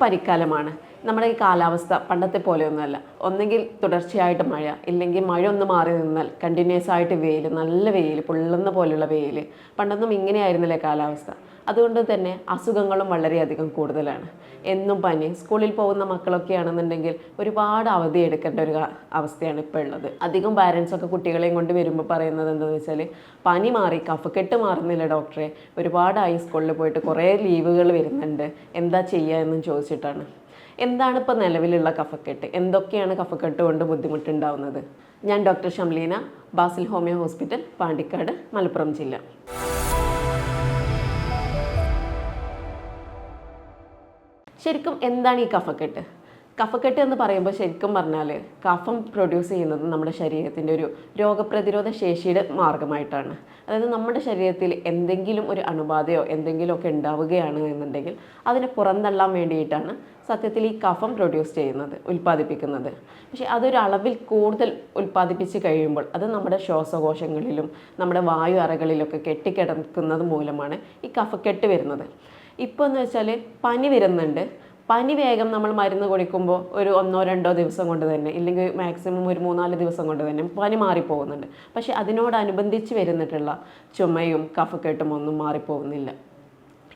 പനിക്കാലമാണ് നമ്മുടെ ഈ കാലാവസ്ഥ പണ്ടത്തെ പോലെയൊന്നുമല്ല ഒന്നെങ്കിൽ തുടർച്ചയായിട്ട് മഴ ഇല്ലെങ്കിൽ മഴ ഒന്ന് മാറി നിന്നാൽ കണ്ടിന്യൂസ് ആയിട്ട് വെയിൽ നല്ല വെയിൽ പൊള്ളുന്ന പോലെയുള്ള വെയിൽ. പണ്ടൊന്നും ഇങ്ങനെയായിരുന്നില്ലേ കാലാവസ്ഥ? അതുകൊണ്ട് തന്നെ അസുഖങ്ങളും വളരെയധികം കൂടുതലാണ്. എന്നും പനി സ്കൂളിൽ പോകുന്ന മക്കളൊക്കെ ആണെന്നുണ്ടെങ്കിൽ ഒരുപാട് അവധി എടുക്കേണ്ട ഒരു അവസ്ഥയാണ് ഇപ്പോൾ ഉള്ളത്. അധികം പാരൻസ് ഒക്കെ കുട്ടികളെയും കൊണ്ട് വരുമ്പോൾ പറയുന്നത് എന്താണെന്ന് വെച്ചാൽ പനി മാറി കഫക്കെട്ട് മാറുന്നില്ല ഡോക്ടറെ ഒരുപാടായി സ്കൂളിൽ പോയിട്ട് കുറേ ലീവുകൾ വരുന്നുണ്ട്. എന്താ ചെയ്യുക എന്നും ചോദിച്ചിട്ടാണ്. എന്താണ് ഇപ്പോൾ നിലവിലുള്ള കഫക്കെട്ട്? എന്തൊക്കെയാണ് കഫക്കെട്ട് കൊണ്ട് ബുദ്ധിമുട്ടുണ്ടാവുന്നത്? ഞാൻ doctor Shamleena Basil homeo hospital Pandikkad Malappuram ജില്ല. ശരിക്കും എന്താണ് ഈ കഫക്കെട്ട്? കഫക്കെട്ട് എന്ന് പറയുമ്പോൾ ശരിക്കും പറഞ്ഞാൽ കഫം പ്രൊഡ്യൂസ് ചെയ്യുന്നത് നമ്മുടെ ശരീരത്തിന്റെ ഒരു രോഗപ്രതിരോധ ശേഷിയുടെ മാർഗമായിട്ടാണ്. അതായത് നമ്മുടെ ശരീരത്തിൽ എന്തെങ്കിലും ഒരു അണുബാധയോ എന്തെങ്കിലുമൊക്കെ ഉണ്ടാവുകയാണ് എന്നുണ്ടെങ്കിൽ അതിനെ പുറന്തള്ളാൻ വേണ്ടിയിട്ടാണ് സത്യത്തിൽ ഈ കഫം പ്രൊഡ്യൂസ് ചെയ്യുന്നത് ഉൽപ്പാദിപ്പിക്കുന്നത്. പക്ഷേ അതൊരു അളവിൽ കൂടുതൽ ഉൽപ്പാദിപ്പിച്ച് കഴിയുമ്പോൾ അത് നമ്മുടെ ശ്വാസകോശങ്ങളിലും നമ്മുടെ വായു അറകളിലൊക്കെ കെട്ടിക്കിടക്കുന്നത് മൂലമാണ് ഈ കഫക്കെട്ട് വരുന്നത്. ഇപ്പോൾ എന്ന് വെച്ചാൽ പനി വരുന്നുണ്ട്. പനി വേഗം നമ്മൾ മരുന്ന് കുടിക്കുമ്പോൾ ഒരു ഒന്നോ രണ്ടോ ദിവസം കൊണ്ട് തന്നെ ഇല്ലെങ്കിൽ മാക്സിമം ഒരു മൂന്നാൽ ദിവസം കൊണ്ട് തന്നെ പനി മാറിപ്പോകുന്നുണ്ട്. പക്ഷേ അതിനോടനുബന്ധിച്ച് വരുന്നിട്ടുള്ള ചുമയും കഫക്കെട്ടും ഒന്നും മാറിപ്പോകുന്നില്ല.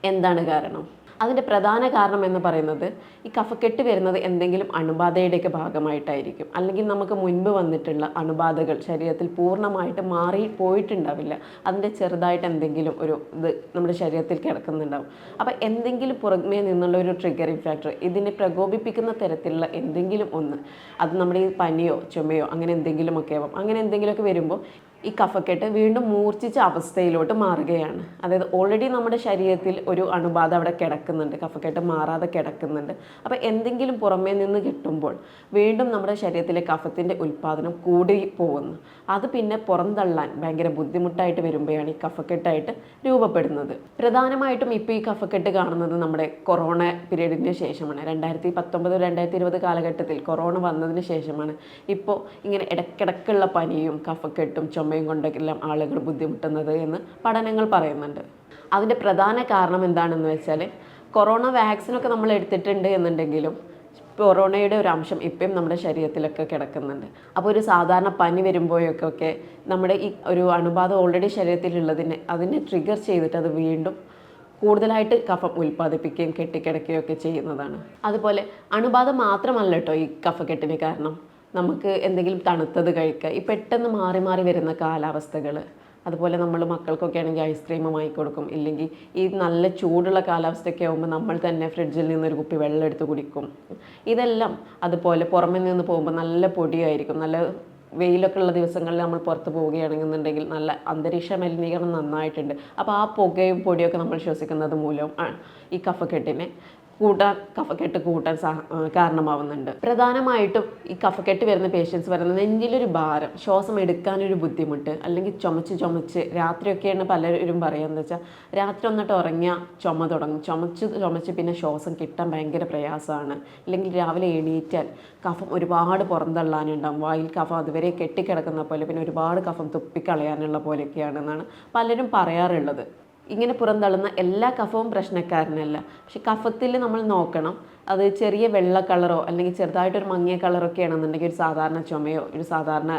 എന്താണ് കാരണം? അതിന്റെ പ്രധാന കാരണം എന്ന് പറയുന്നത് ഈ കഫക്കെട്ട് വരുന്നത് എന്തെങ്കിലും അണുബാധയുടെയൊക്കെ ഭാഗമായിട്ടായിരിക്കും. അല്ലെങ്കിൽ നമുക്ക് മുൻപ് വന്നിട്ടുള്ള അണുബാധകൾ ശരീരത്തിൽ പൂർണമായിട്ട് മാറി പോയിട്ടുണ്ടാവില്ല. അതിന്റെ ചെറുതായിട്ട് എന്തെങ്കിലും ഒരു ഇത് നമ്മുടെ ശരീരത്തിൽ കിടക്കുന്നുണ്ടാവും. അപ്പോൾ എന്തെങ്കിലും പുറമേ നിന്നുള്ള ഒരു ട്രിഗറിങ് ഫാക്ടർ ഇതിനെ പ്രകോപിപ്പിക്കുന്ന തരത്തിലുള്ള എന്തെങ്കിലും ഒന്ന് അത് നമ്മുടെ ഈ പനിയോ ചുമയോ അങ്ങനെ എന്തെങ്കിലുമൊക്കെ ആവാം. അങ്ങനെ എന്തെങ്കിലുമൊക്കെ വരുമ്പോൾ ഈ കഫക്കെട്ട് വീണ്ടും മൂർച്ഛിച്ച അവസ്ഥയിലോട്ട് മാറുകയാണ്. അതായത് ഓൾറെഡി നമ്മുടെ ശരീരത്തിൽ ഒരു അണുബാധ അവിടെ കിടക്കുന്നുണ്ട്. കഫക്കെട്ട് മാറാതെ കിടക്കുന്നുണ്ട്. അപ്പോൾ എന്തെങ്കിലും പുറമേ നിന്ന് കിട്ടുമ്പോൾ വീണ്ടും നമ്മുടെ ശരീരത്തിലെ കഫത്തിന്റെ ഉൽപ്പാദനം കൂടി പോകുന്നു. അത് പിന്നെ പുറന്തള്ളാൻ ഭയങ്കര ബുദ്ധിമുട്ടായിട്ട് വരുമ്പോഴാണ് ഈ കഫക്കെട്ടായിട്ട് രൂപപ്പെടുന്നത്. പ്രധാനമായിട്ടും ഇപ്പോൾ ഈ കഫക്കെട്ട് കാണുന്നത് നമ്മുടെ കൊറോണ പീരീഡിന് ശേഷമാണ്. രണ്ടായിരത്തി പത്തൊമ്പത് രണ്ടായിരത്തി ഇരുപത് കാലഘട്ടത്തിൽ കൊറോണ വന്നതിന് ശേഷമാണ്. ഇപ്പോൾ ഇങ്ങനെ ഇടക്കിടക്കുള്ള പനിയും കഫക്കെട്ടും ചുമയും കൊണ്ടെല്ലാം ആളുകൾ ബുദ്ധിമുട്ടുന്നത് എന്ന് പഠനങ്ങൾ പറയുന്നുണ്ട്. അതിന്റെ പ്രധാന കാരണം എന്താണെന്ന് വെച്ചാൽ കൊറോണ വാക്സിനൊക്കെ നമ്മൾ എടുത്തിട്ടുണ്ട് എന്നുണ്ടെങ്കിലും കൊറോണയുടെ ഒരു അംശം ഇപ്പം നമ്മുടെ ശരീരത്തിലൊക്കെ കിടക്കുന്നുണ്ട്. അപ്പോൾ ഒരു സാധാരണ പനി വരുമ്പോഴൊക്കെ നമ്മുടെ ഈ ഒരു അണുബാധ ഓൾറെഡി ശരീരത്തിലുള്ളതിനെ അതിനെ ട്രിഗർ ചെയ്തിട്ട് അത് വീണ്ടും കൂടുതലായിട്ട് കഫം ഉൽപ്പാദിപ്പിക്കുകയും കെട്ടിക്കിടക്കുകയും ഒക്കെ ചെയ്യുന്നതാണ്. അതുപോലെ അണുബാധ മാത്രമല്ല കേട്ടോ ഈ കഫക്കെട്ടിന് കാരണം. നമുക്ക് എന്തെങ്കിലും തണുത്തത് കഴിക്കുക. ഈ പെട്ടെന്ന് മാറി മാറി വരുന്ന കാലാവസ്ഥകൾ അതുപോലെ നമ്മൾ മക്കൾക്കൊക്കെ ആണെങ്കിൽ ഐസ്ക്രീം വാങ്ങിക്കൊടുക്കും. ഇല്ലെങ്കിൽ ഈ നല്ല ചൂടുള്ള കാലാവസ്ഥയൊക്കെ ആകുമ്പോൾ നമ്മൾ തന്നെ ഫ്രിഡ്ജിൽ നിന്ന് ഒരു കുപ്പി വെള്ളം എടുത്ത് കുടിക്കും. ഇതെല്ലാം അതുപോലെ പുറമെ നിന്ന് പോകുമ്പോൾ നല്ല പൊടിയായിരിക്കും. നല്ല വെയിലൊക്കെ ഉള്ള ദിവസങ്ങളിൽ നമ്മൾ പുറത്ത് പോവുകയാണെന്നുണ്ടെങ്കിൽ നല്ല അന്തരീക്ഷ മലിനീകരണം നന്നായിട്ടുണ്ട്. അപ്പോൾ ആ പുകയും പൊടിയൊക്കെ നമ്മൾ ശ്വസിക്കുന്നത് മൂലം ഈ കഫക്കെട്ടിനെ. കൂട്ടാൻ കഫക്കെട്ട് കൂട്ടാൻ കാരണമാവുന്നുണ്ട്. പ്രധാനമായിട്ടും ഈ കഫക്കെട്ട് വരുന്ന പേഷ്യൻസ് പറയുന്നത് നെഞ്ചിലൊരു ഭാരം ശ്വാസം എടുക്കാനൊരു ബുദ്ധിമുട്ട് അല്ലെങ്കിൽ ചുമച്ച് ചുമച്ച് രാത്രിയൊക്കെയാണ് പലരും പറയുന്നത് വെച്ചാൽ രാത്രി ഒന്നിട്ട് ഉറങ്ങിയാൽ ചുമ തുടങ്ങും. ചുമച്ച് ചുമച്ച് പിന്നെ ശ്വാസം കിട്ടാൻ ഭയങ്കര പ്രയാസമാണ്. അല്ലെങ്കിൽ രാവിലെ എണീറ്റാൽ കഫം ഒരുപാട് പുറന്തള്ളാനുണ്ടാവും. വായിൽ കഫം അതുവരെ കെട്ടിക്കിടക്കുന്ന പോലെ പിന്നെ ഒരുപാട് കഫം തുപ്പിക്കളയാനുള്ള പോലെയൊക്കെയാണെന്നാണ് പലരും പറയാറുള്ളത്. ഇങ്ങനെ പുറന്തള്ളുന്ന എല്ലാ കഫവും പ്രശ്നക്കാരനല്ല. പക്ഷെ കഫത്തിൽ നമ്മൾ നോക്കണം. അത് ചെറിയ വെള്ള കളറോ അല്ലെങ്കിൽ ചെറുതായിട്ടൊരു മങ്ങിയ കളറൊക്കെ ആണെന്നുണ്ടെങ്കിൽ ഒരു സാധാരണ ചുമയോ ഒരു സാധാരണ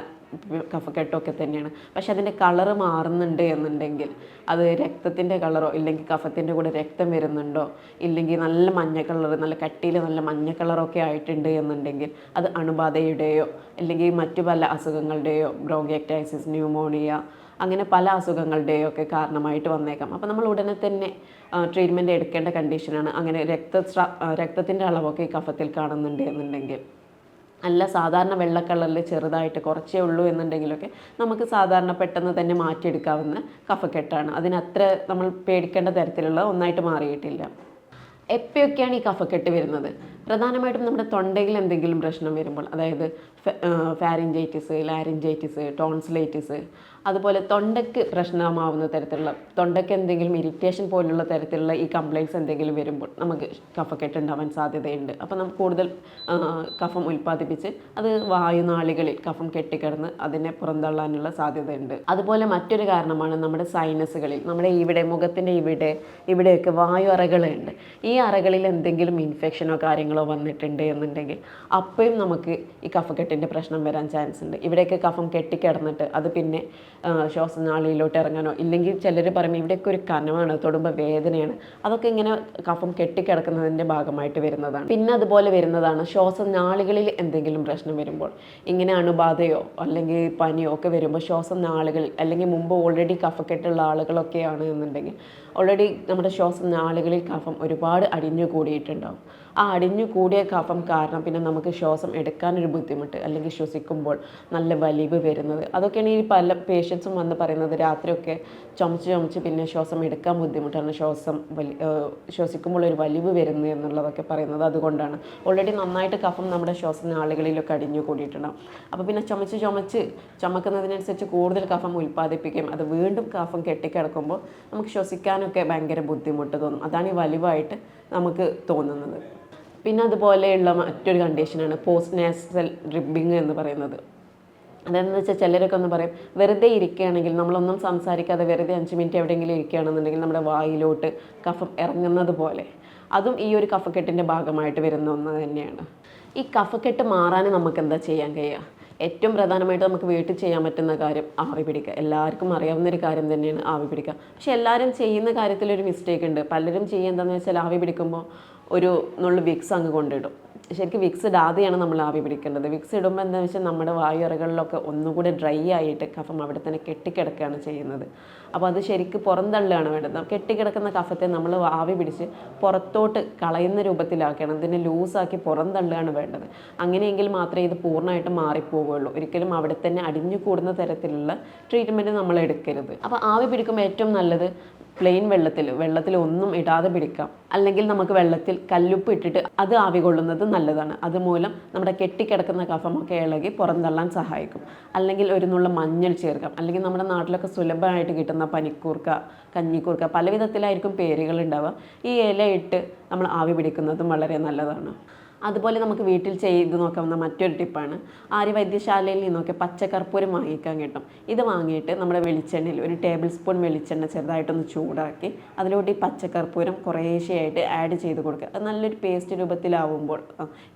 കഫക്കെട്ടോ ഒക്കെ തന്നെയാണ്. പക്ഷെ അതിന്റെ കളറ് മാറുന്നുണ്ട് എന്നുണ്ടെങ്കിൽ അത് രക്തത്തിന്റെ കളറോ ഇല്ലെങ്കിൽ കഫത്തിന്റെ കൂടെ രക്തം വരുന്നുണ്ടോ ഇല്ലെങ്കിൽ നല്ല മഞ്ഞ കളർ നല്ല കട്ടിയിൽ നല്ല മഞ്ഞ കളറൊക്കെ ആയിട്ടുണ്ട് എന്നുണ്ടെങ്കിൽ അത് അണുബാധയുടെയോ അല്ലെങ്കിൽ മറ്റു പല അസുഖങ്ങളുടെയോ ബ്രോങ്കെക്ടൈസിസ് ന്യൂമോണിയ അങ്ങനെ പല അസുഖങ്ങളുടെയൊക്കെ കാരണമായിട്ട് വന്നേക്കാം. അപ്പോൾ നമ്മൾ ഉടനെ തന്നെ ട്രീറ്റ്മെന്റ് എടുക്കേണ്ട കണ്ടീഷനാണ് അങ്ങനെ രക്തസ്ര രക്തത്തിന്റെ അളവൊക്കെ ഈ കഫത്തിൽ കാണുന്നുണ്ട് എന്നുണ്ടെങ്കിൽ. അല്ല സാധാരണ വെള്ള കളറിൽ ചെറുതായിട്ട് കുറച്ചേ ഉള്ളൂ എന്നുണ്ടെങ്കിലൊക്കെ നമുക്ക് സാധാരണ പെട്ടെന്ന് തന്നെ മാറ്റിയെടുക്കാവുന്ന കഫക്കെട്ടാണ്. അതിനത്ര നമ്മൾ പേടിക്കേണ്ട തരത്തിലുള്ള ഒന്നായിട്ട് മാറിയിട്ടില്ല. എപ്പോഴൊക്കെയാണ് ഈ കഫക്കെട്ട് വരുന്നത്? പ്രധാനമായിട്ടും നമ്മുടെ തൊണ്ടയിൽ എന്തെങ്കിലും പ്രശ്നം വരുമ്പോൾ അതായത് ഫാരിഞ്ചൈറ്റിസ് ലാരിഞ്ചൈറ്റിസ് ടോൺസിലൈറ്റിസ് അതുപോലെ തൊണ്ടയ്ക്ക് പ്രശ്നമാവുന്ന തരത്തിലുള്ള തൊണ്ടയ്ക്ക് എന്തെങ്കിലും ഇറിറ്റേഷൻ പോലുള്ള തരത്തിലുള്ള ഈ കംപ്ലയിന്റ്സ് എന്തെങ്കിലും വരുമ്പോൾ നമുക്ക് കഫക്കെട്ട് ഉണ്ടാവാൻ സാധ്യതയുണ്ട്. അപ്പോൾ നമുക്ക് കൂടുതൽ കഫം ഉൽപ്പാദിപ്പിച്ച് അത് വായുനാളികളിൽ കഫം കെട്ടിക്കിടന്ന് അതിനെ പുറന്തള്ളാനുള്ള സാധ്യതയുണ്ട്. അതുപോലെ മറ്റൊരു കാരണമാണ് നമ്മുടെ സൈനസുകളിൽ നമ്മുടെ ഇവിടെ മുഖത്തിന്റെ ഇവിടെ ഇവിടെയൊക്കെ വായു അറകളുണ്ട്. ഈ അറകളിൽ എന്തെങ്കിലും ഇൻഫെക്ഷനോ കാര്യങ്ങളോ വന്നിട്ടുണ്ട് എന്നുണ്ടെങ്കിൽ അപ്പോഴും നമുക്ക് ഈ കഫക്കെട്ടിന്റെ പ്രശ്നം വരാൻ ചാൻസ് ഉണ്ട്. ഇവിടെയൊക്കെ കഫം കെട്ടിക്കിടന്നിട്ട് അത് പിന്നെ ശ്വാസനാളിയിലോട്ട് ഇറങ്ങാനോ ഇല്ലെങ്കിൽ ചിലർ പറയും ഇവിടെയൊക്കെ ഒരു കനമാണ് തൊടുമ്പോൾ വേദനയാണ്. അതൊക്കെ ഇങ്ങനെ കഫം കെട്ടിക്കിടക്കുന്നതിന്റെ ഭാഗമായിട്ട് വരുന്നതാണ്. പിന്നെ അതുപോലെ വരുന്നതാണ് ശ്വാസനാളികളിൽ എന്തെങ്കിലും പ്രശ്നം വരുമ്പോൾ. ഇങ്ങനെ അണുബാധയോ അല്ലെങ്കിൽ പനിയോ ഒക്കെ വരുമ്പോൾ ശ്വാസനാളികളിൽ അല്ലെങ്കിൽ മുമ്പ് ഓൾറെഡി കഫക്കെട്ടുള്ള ആളുകളൊക്കെയാണ് എന്നുണ്ടെങ്കിൽ ഓൾറെഡി നമ്മുടെ ശ്വാസനാളികളിൽ കഫം ഒരുപാട് അടിഞ്ഞു കൂടിയിട്ടുണ്ടാവും. ആ അടിഞ്ഞു കൂടിയ കഫം കാരണം പിന്നെ നമുക്ക് ശ്വാസം എടുക്കാനൊരു ബുദ്ധിമുട്ട് അല്ലെങ്കിൽ ശ്വസിക്കുമ്പോൾ നല്ല വലിവ് വരുന്നത്. അതൊക്കെയാണ് ഈ പല പേഷ്യൻസും വന്ന് പറയുന്നത്. രാത്രിയൊക്കെ ചുമച്ച് ചുമച്ച് പിന്നെ ശ്വാസം എടുക്കാൻ ബുദ്ധിമുട്ടാണ്. ശ്വാസം വലി ശ്വസിക്കുമ്പോൾ ഒരു വലിവ് വരുന്നത് എന്നുള്ളതൊക്കെ പറയുന്നത് അതുകൊണ്ടാണ്. ഓൾറെഡി നന്നായിട്ട് കഫം നമ്മുടെ ശ്വാസനാളികളിലൊക്കെ അടിഞ്ഞു കൂടിയിട്ടുണ്ടാവും അപ്പോൾ പിന്നെ ചുമച്ച് ചുമച്ച് ചുമക്കുന്നതിനനുസരിച്ച് കൂടുതൽ കഫം ഉൽപ്പാദിപ്പിക്കുകയും അത് വീണ്ടും കഫം കെട്ടിക്കിടക്കുമ്പോൾ നമുക്ക് ശ്വസിക്കാനൊക്കെ ഭയങ്കര ബുദ്ധിമുട്ട് തോന്നും. അതാണ് ഈ വലിവായിട്ട് നമുക്ക് തോന്നുന്നത്. പിന്നെ അതുപോലെയുള്ള മറ്റൊരു കണ്ടീഷനാണ് പോസ്റ്റ് നാസൽ ഡ്രിബിങ് എന്ന് പറയുന്നത്. അതെന്ന് വെച്ചാൽ ചിലരൊക്കെ ഒന്ന് പറയും വെറുതെ ഇരിക്കുകയാണെങ്കിൽ നമ്മളൊന്നും സംസാരിക്കാതെ വെറുതെ അഞ്ച് മിനിറ്റ് എവിടെയെങ്കിലും ഇരിക്കുകയാണെന്നുണ്ടെങ്കിൽ നമ്മുടെ വായിലോട്ട് കഫം ഇറങ്ങുന്നത് പോലെ. അതും ഈ ഒരു കഫക്കെട്ടിന്റെ ഭാഗമായിട്ട് വരുന്ന ഒന്ന് തന്നെയാണ്. ഈ കഫക്കെട്ട് മാറാൻ നമുക്ക് എന്താ ചെയ്യാൻ കഴിയുക? ഏറ്റവും പ്രധാനമായിട്ട് നമുക്ക് വീട്ടിൽ ചെയ്യാൻ പറ്റുന്ന കാര്യം ആവി പിടിക്കുക. എല്ലാവർക്കും അറിയാവുന്ന ഒരു കാര്യം തന്നെയാണ് ആവി പിടിക്കുക. പക്ഷേ എല്ലാവരും ചെയ്യുന്ന കാര്യത്തിൽ ഒരു മിസ്റ്റേക്ക് ഉണ്ട്. പലരും ചെയ്യുക എന്താണെന്ന് വെച്ചാൽ ആവി പിടിക്കുമ്പോൾ ഒരു നുള്ളു വിക്സ് അങ്ങ് കൊണ്ടിടും. ശരിക്കും വിക്സ് ഇടാതെയാണ് നമ്മൾ ആവി പിടിക്കേണ്ടത്. വിക്സ് ഇടുമ്പോൾ എന്താണെന്ന് വെച്ചാൽ നമ്മുടെ വായുറകളിലൊക്കെ ഒന്നുകൂടെ ഡ്രൈ ആയിട്ട് കഫം അവിടെ തന്നെ കെട്ടിക്കിടക്കുകയാണ് ചെയ്യുന്നത്. അപ്പോൾ അത് ശരിക്കും പുറന്തള്ളുകയാണ് വേണ്ടത്. കെട്ടിക്കിടക്കുന്ന കഫത്തെ നമ്മൾ ആവി പിടിച്ച് പുറത്തോട്ട് കളയുന്ന രൂപത്തിലാക്കുകയാണ്. അതിനെ ലൂസാക്കി പുറന്തള്ളുകയാണ് വേണ്ടത്. അങ്ങനെയെങ്കിൽ മാത്രമേ ഇത് പൂർണമായിട്ട് മാറിപ്പോവുകയുള്ളൂ. ഒരിക്കലും അവിടെ തന്നെ അടിഞ്ഞു കൂടുന്ന തരത്തിലുള്ള ട്രീറ്റ്മെന്റ് നമ്മൾ എടുക്കരുത്. അപ്പോൾ ആവി പിടിക്കുമ്പോൾ ഏറ്റവും നല്ലത് പ്ലെയിൻ വെള്ളത്തിൽ വെള്ളത്തിൽ ഒന്നും ഇടാതെ പിടിക്കാം. അല്ലെങ്കിൽ നമുക്ക് വെള്ളത്തിൽ കല്ലുപ്പ് ഇട്ടിട്ട് അത് ആവി കൊള്ളുന്നത് നല്ലതാണ്. അതുമൂലം നമ്മുടെ കെട്ടിക്കിടക്കുന്ന കഫമൊക്കെ ഇളകി പുറന്തള്ളാൻ സഹായിക്കും. അല്ലെങ്കിൽ ഒരു നുള്ള മഞ്ഞൾ ചേർക്കാം. അല്ലെങ്കിൽ നമ്മുടെ നാട്ടിലൊക്കെ സുലഭമായിട്ട് കിട്ടുന്ന പനിക്കൂർക്ക കഞ്ഞിക്കൂർക്ക പല വിധത്തിലായിരിക്കും പേരുകൾ ഉണ്ടാവുക. ഈ ഇല ഇട്ട് നമ്മൾ ആവി പിടിക്കുന്നതും വളരെ നല്ലതാണ്. അതുപോലെ നമുക്ക് വീട്ടിൽ ചെയ്ത് നോക്കാവുന്ന മറ്റൊരു ടിപ്പാണ്. ആര്യ വൈദ്യശാലയിൽ നിന്നൊക്കെ പച്ചക്കർപ്പൂരം വാങ്ങിക്കാൻ കിട്ടും. ഇത് വാങ്ങിയിട്ട് നമ്മുടെ വെളിച്ചെണ്ണയിൽ ഒരു ടേബിൾ സ്പൂൺ വെളിച്ചെണ്ണ ചെറുതായിട്ടൊന്ന് ചൂടാക്കി അതിലോട്ട് ഈ പച്ചക്കർപ്പൂരം കുറേശ്ശെയായിട്ട് ആഡ് ചെയ്ത് കൊടുക്കുക. അത് നല്ലൊരു പേസ്റ്റ് രൂപത്തിലാവുമ്പോൾ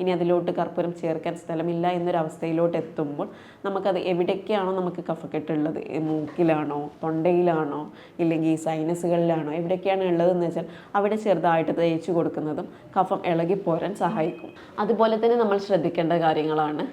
ഇനി അതിലോട്ട് കർപ്പൂരം ചേർക്കാൻ സ്ഥലമില്ല എന്നൊരു അവസ്ഥയിലോട്ട് എത്തുമ്പോൾ നമുക്കത് എവിടേക്കാണോ നമുക്ക് കഫക്കെട്ടുള്ളത്? മൂക്കിലാണോ തൊണ്ടയിലാണോ ഇല്ലെങ്കിൽ സൈനസുകളിലാണോ എവിടേക്കാണ് ഉള്ളതെന്ന് വെച്ചാൽ അവിടെ ചെറുതായിട്ട് തേച്ച് കൊടുക്കുന്നതും കഫം ഇളകിപ്പോരാൻ സഹായിക്കും. അതുപോലെ തന്നെ നമ്മൾ ശ്രദ്ധിക്കേണ്ട കാര്യങ്ങളാണ്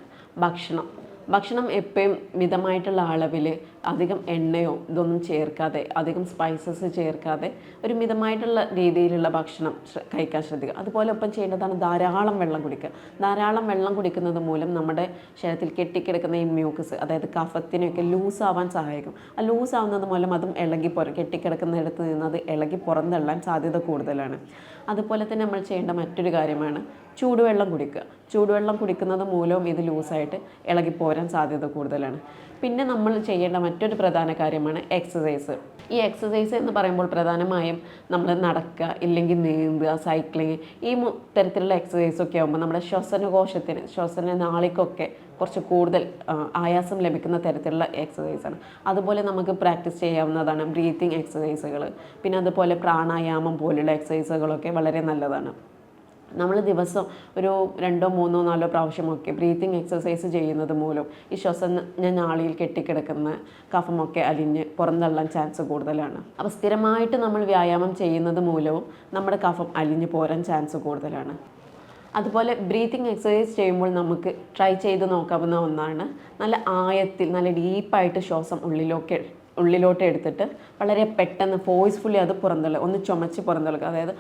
ഭക്ഷണം. ഭക്ഷണം എപ്പോഴും മിതമായിട്ടുള്ള അളവിൽ അധികം എണ്ണയോ ഇതൊന്നും ചേർക്കാതെ അധികം സ്പൈസസ് ചേർക്കാതെ ഒരു മിതമായിട്ടുള്ള രീതിയിലുള്ള ഭക്ഷണം കഴിക്കാൻ ശ്രദ്ധിക്കുക. അതുപോലെ ഒപ്പം ചെയ്യേണ്ടതാണ് ധാരാളം വെള്ളം കുടിക്കുക. ധാരാളം വെള്ളം കുടിക്കുന്നത് മൂലം നമ്മുടെ ശരീരത്തിൽ കെട്ടിക്കിടക്കുന്ന ഈ മ്യൂക്കസ് അതായത് കഫത്തിനെയൊക്കെ ലൂസ് ആവാൻ സഹായിക്കും. ആ ലൂസ് ആവുന്നത് മൂലം അതും ഇളകി പുറ കെട്ടിക്കിടക്കുന്നിടത്ത് നിന്ന് അത് ഇളകി പുറന്തള്ളാൻ സാധ്യത കൂടുതലാണ്. അതുപോലെ തന്നെ നമ്മൾ ചെയ്യേണ്ട മറ്റൊരു കാര്യമാണ് ചൂടുവെള്ളം കുടിക്കുക. ചൂടുവെള്ളം കുടിക്കുന്നത് മൂലവും ഇത് ലൂസായിട്ട് ഇളകിപ്പോരാൻ പോരാൻ സാധ്യത കൂടുതലാണ്. പിന്നെ നമ്മൾ ചെയ്യേണ്ട മറ്റൊരു പ്രധാന കാര്യമാണ് എക്സസൈസ് ഈ എക്സസൈസ് എന്ന് പറയുമ്പോൾ പ്രധാനമായും നമ്മൾ നടക്കുക ഇല്ലെങ്കിൽ നീന്തുക സൈക്ലിങ് ഈ തരത്തിലുള്ള എക്സസൈസൊക്കെ ആകുമ്പോൾ നമ്മുടെ ശ്വസനകോശത്തിന് ശ്വസന നാളിക്കൊക്കെ കുറച്ച് കൂടുതൽ ആയാസം ലഭിക്കുന്ന തരത്തിലുള്ള എക്സസൈസാണ് അതുപോലെ നമുക്ക് പ്രാക്ടീസ് ചെയ്യാവുന്നതാണ് ബ്രീത്തിങ് എക്സസൈസുകൾ പിന്നെ അതുപോലെ പ്രാണായാമം പോലുള്ള എക്സസൈസുകളൊക്കെ വളരെ നല്ലതാണ്. നമ്മൾ ദിവസം ഒരു രണ്ടോ മൂന്നോ നാലോ പ്രാവശ്യമൊക്കെ ബ്രീത്തിങ് എക്സസൈസ് ചെയ്യുന്നത് മൂലം ഈ ശ്വസം ഞാൻ നാളിയിൽ കെട്ടിക്കിടക്കുന്ന കഫമൊക്കെ അലിഞ്ഞ് പുറന്തള്ളാൻ ചാൻസ് കൂടുതലാണ്. അപ്പോൾ സ്ഥിരമായിട്ട് നമ്മൾ വ്യായാമം ചെയ്യുന്നത് മൂലവും നമ്മുടെ കഫം അലിഞ്ഞ് പോരാൻ ചാൻസ് കൂടുതലാണ്. അതുപോലെ ബ്രീത്തിങ് എക്സസൈസ് ചെയ്യുമ്പോൾ നമുക്ക് ട്രൈ ചെയ്ത് നോക്കാവുന്ന ഒന്നാണ് നല്ല ആയത്തിൽ നല്ല ഡീപ്പായിട്ട് ശ്വാസം ഉള്ളിലൊക്കെ ഉള്ളിലോട്ട് എടുത്തിട്ട് വളരെ പെട്ടെന്ന് ഫോഴ്സ്ഫുള്ളി അത് പുറന്തള്ളുക ഒന്ന് ചുമച്ച് പുറന്തള്ളുക. അതായത്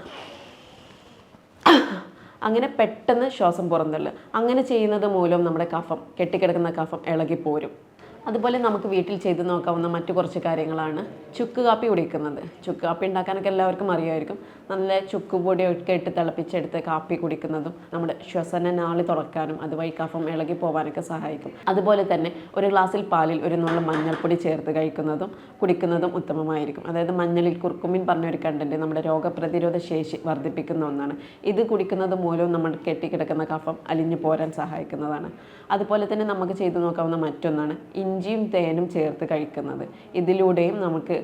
അങ്ങനെ പെട്ടെന്ന് ശ്വാസം പുറന്തള്ളുക അങ്ങനെ ചെയ്യുന്നത് മൂലം നമ്മുടെ കഫം കെട്ടിക്കിടക്കുന്ന കഫം ഇളകിപ്പോരും. അതുപോലെ നമുക്ക് വീട്ടിൽ ചെയ്ത് നോക്കാവുന്ന മറ്റു കുറച്ച് കാര്യങ്ങളാണ് ചുക്ക് കാപ്പി കുടിക്കുന്നത് ചുക്ക് കാപ്പി ഉണ്ടാക്കാനൊക്കെ എല്ലാവർക്കും അറിയാമായിരിക്കും നല്ല ചുക്ക് പൊടി ഒക്കെ ഇട്ട് തിളപ്പിച്ചെടുത്ത് കാപ്പി കുടിക്കുന്നതും നമ്മുടെ ശ്വസന നാളി തുറക്കാനും അതുവഴി കഫം ഇളകി പോകാനൊക്കെ സഹായിക്കും. അതുപോലെ തന്നെ ഒരു ഗ്ലാസ്സിൽ പാലിൽ ഒരു നുള്ള മഞ്ഞൾപ്പൊടി ചേർത്ത് കഴിക്കുന്നതും കുടിക്കുന്നതും ഉത്തമമായിരിക്കും. അതായത് മഞ്ഞളിൽ കുർക്കുമിൻ പറഞ്ഞ ഒരു കണ്ടന്റ് നമ്മുടെ രോഗപ്രതിരോധ ശേഷി വർദ്ധിപ്പിക്കുന്ന ഒന്നാണ്. ഇത് കുടിക്കുന്നത് മൂലവും നമ്മൾ കെട്ടിക്കിടക്കുന്ന കഫം അലിഞ്ഞു പോരാൻ സഹായിക്കുന്നതാണ്. അതുപോലെ തന്നെ നമുക്ക് ചെയ്തു നോക്കാവുന്ന മറ്റൊന്നാണ് ഇഞ്ചിയും തേനും ചേർത്ത് കഴിക്കുന്നത്. ഇതിലൂടെയും നമുക്ക്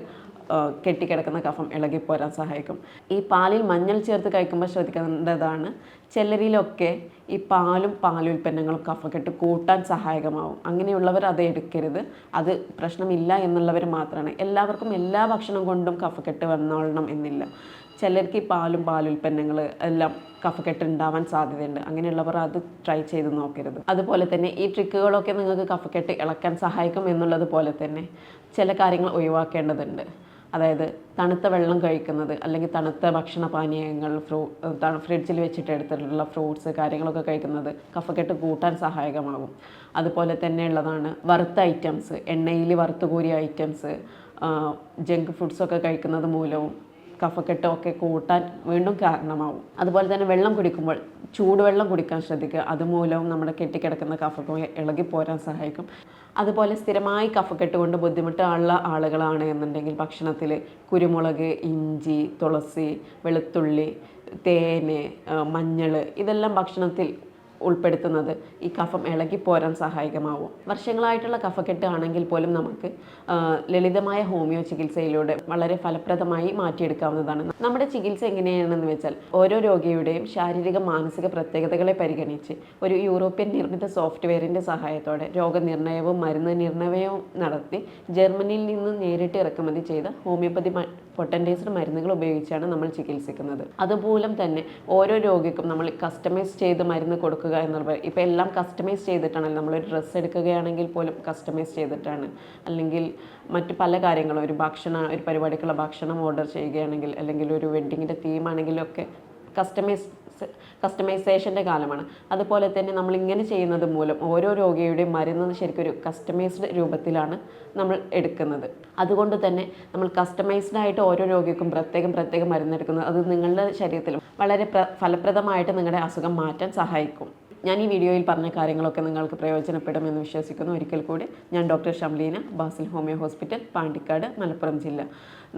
കെട്ടിക്കിടക്കുന്ന കഫം ഇളകിപ്പോരാൻ സഹായിക്കും. ഈ പാലിൽ മഞ്ഞൾ ചേർത്ത് കഴിക്കുമ്പോൾ ശ്രദ്ധിക്കേണ്ടതാണ് ചിലരിലൊക്കെ ഈ പാലും പാലുൽപ്പന്നങ്ങളും കഫക്കെട്ട് കൂട്ടാൻ സഹായകമാവും. അങ്ങനെയുള്ളവർ അത് എടുക്കരുത്. അത് പ്രശ്നമില്ല എന്നുള്ളവർ മാത്രമാണ്. എല്ലാവർക്കും എല്ലാ ഭക്ഷണം കൊണ്ടും കഫക്കെട്ട് വന്നോളണം എന്നില്ല. ചിലർക്ക് ഈ പാലും പാലുൽപ്പന്നങ്ങൾ എല്ലാം കഫക്കെട്ട് ഉണ്ടാവാൻ സാധ്യതയുണ്ട്. അങ്ങനെയുള്ളവർ അത് ട്രൈ ചെയ്ത് നോക്കരുത്. അതുപോലെ തന്നെ ഈ ട്രിക്കുകളൊക്കെ നിങ്ങൾക്ക് കഫക്കെട്ട് ഇളക്കാൻ സഹായിക്കും എന്നുള്ളത് പോലെ തന്നെ ചില കാര്യങ്ങൾ ഒഴിവാക്കേണ്ടതുണ്ട്. അതായത് തണുത്ത വെള്ളം കഴിക്കുന്നത് അല്ലെങ്കിൽ തണുത്ത ഭക്ഷണ പാനീയങ്ങൾ ഫ്രൂ ഫ്രിഡ്ജിൽ വെച്ചിട്ട് എടുത്തിട്ടുള്ള ഫ്രൂട്ട്സ് കാര്യങ്ങളൊക്കെ കഴിക്കുന്നത് കഫക്കെട്ട് കൂട്ടാൻ സഹായകമാകും. അതുപോലെ തന്നെ ഉള്ളതാണ് വറുത്ത ഐറ്റംസ് എണ്ണയിൽ വറുത്തുകൂരിയ ഐറ്റംസ് ജങ്ക് ഫുഡ്സൊക്കെ കഴിക്കുന്നത് മൂലവും കഫക്കെട്ടോ ഒക്കെ കൂട്ടാൻ വീണ്ടും കാരണമാവും. അതുപോലെ തന്നെ വെള്ളം കുടിക്കുമ്പോൾ ചൂടുവെള്ളം കുടിക്കാൻ ശ്രദ്ധിക്കുക. അതുമൂലവും നമ്മുടെ കെട്ടിക്കിടക്കുന്ന കഫക്കം ഇളകി പോരാൻ സഹായിക്കും. അതുപോലെ സ്ഥിരമായി കഫക്കെട്ട് കൊണ്ട് ബുദ്ധിമുട്ടുള്ള ആളുകളാണ് എന്നുണ്ടെങ്കിൽ ഭക്ഷണത്തിൽ കുരുമുളക് ഇഞ്ചി തുളസി വെളുത്തുള്ളി തേന് മഞ്ഞൾ ഇതെല്ലാം ഭക്ഷണത്തിൽ ഉൾപ്പെടുത്തുന്നത്. ഈ കഫം ഇളകി പോരാൻ സഹായകമാവും. വർഷങ്ങളായിട്ടുള്ള കഫക്കെട്ട് ആണെങ്കിൽ പോലും നമുക്ക് ലളിതമായ ഹോമിയോ ചികിത്സയിലൂടെ വളരെ ഫലപ്രദമായി മാറ്റിയെടുക്കാവുന്നതാണ്. നമ്മുടെ ചികിത്സ എങ്ങനെയാണെന്ന് വെച്ചാൽ ഓരോ രോഗിയുടെയും ശാരീരിക മാനസിക പ്രത്യേകതകളെ പരിഗണിച്ച് ഒരു യൂറോപ്യൻ നിർമ്മിത സോഫ്റ്റ്വെയറിന്റെ സഹായത്തോടെ രോഗനിർണയവും മരുന്ന് നിർണയവും നടത്തി ജർമ്മനിയിൽ നിന്ന് നേരിട്ട് ഇറക്കുമതി ചെയ്ത ഹോമിയോപ്പതി പൊട്ടന്റൈസ്ഡ് മരുന്നുകൾ ഉപയോഗിച്ചാണ് നമ്മൾ ചികിത്സിക്കുന്നത്. അതുപോലെ തന്നെ ഓരോ രോഗിക്കും നമ്മൾ കസ്റ്റമൈസ് ചെയ്ത് മരുന്ന് കൊടുക്കുക എന്നുള്ളത് ഇപ്പോൾ എല്ലാം കസ്റ്റമൈസ് ചെയ്തിട്ടാണല്ലോ. നമ്മളൊരു ഡ്രസ്സ് എടുക്കുകയാണെങ്കിൽ പോലും കസ്റ്റമൈസ് ചെയ്തിട്ടാണ്. അല്ലെങ്കിൽ മറ്റു പല കാര്യങ്ങളും ഒരു ഭക്ഷണ ഒരു പരിപാടിക്കുള്ള ഭക്ഷണം ഓർഡർ ചെയ്യുകയാണെങ്കിൽ അല്ലെങ്കിൽ ഒരു വെഡ്ഡിങ്ങിന്റെ തീമാണെങ്കിലൊക്കെ കസ്റ്റമൈസ് കസ്റ്റമൈസേഷന്റെ കാലമാണ്. അതുപോലെ തന്നെ നമ്മൾ ഇങ്ങനെ ചെയ്യുന്നത് മൂലം ഓരോ രോഗിയുടെയും മരുന്ന് ശരിക്കും കസ്റ്റമൈസ്ഡ് രൂപത്തിലാണ് നമ്മൾ എടുക്കുന്നത്. അതുകൊണ്ട് തന്നെ നമ്മൾ കസ്റ്റമൈസ്ഡ് ആയിട്ട് ഓരോ രോഗിക്കും പ്രത്യേകം പ്രത്യേകം മരുന്ന് എടുക്കുന്നത് അത് നിങ്ങളുടെ ശരീരത്തിൽ വളരെ പ്ര ഫലപ്രദമായിട്ട് നിങ്ങളുടെ അസുഖം മാറ്റാൻ സഹായിക്കും. ഞാൻ ഈ വീഡിയോയിൽ പറഞ്ഞ കാര്യങ്ങളൊക്കെ നിങ്ങൾക്ക് പ്രയോജനപ്പെടുമെന്ന് വിശ്വസിക്കുന്നു. ഒരിക്കൽ കൂടി ഞാൻ doctor Shamleena Basil homeo hospital Pandikkad Malappuram ജില്ല.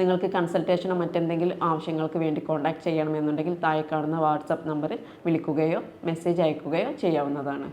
നിങ്ങൾക്ക് കൺസൾട്ടേഷനോ മറ്റെന്തെങ്കിലും ആവശ്യങ്ങൾക്ക് വേണ്ടി കോൺടാക്റ്റ് ചെയ്യണമെന്നുണ്ടെങ്കിൽ താഴെ കാണുന്ന വാട്സപ്പ് നമ്പറിൽ വിളിക്കുകയോ മെസ്സേജ് അയക്കുകയോ ചെയ്യാവുന്നതാണ്.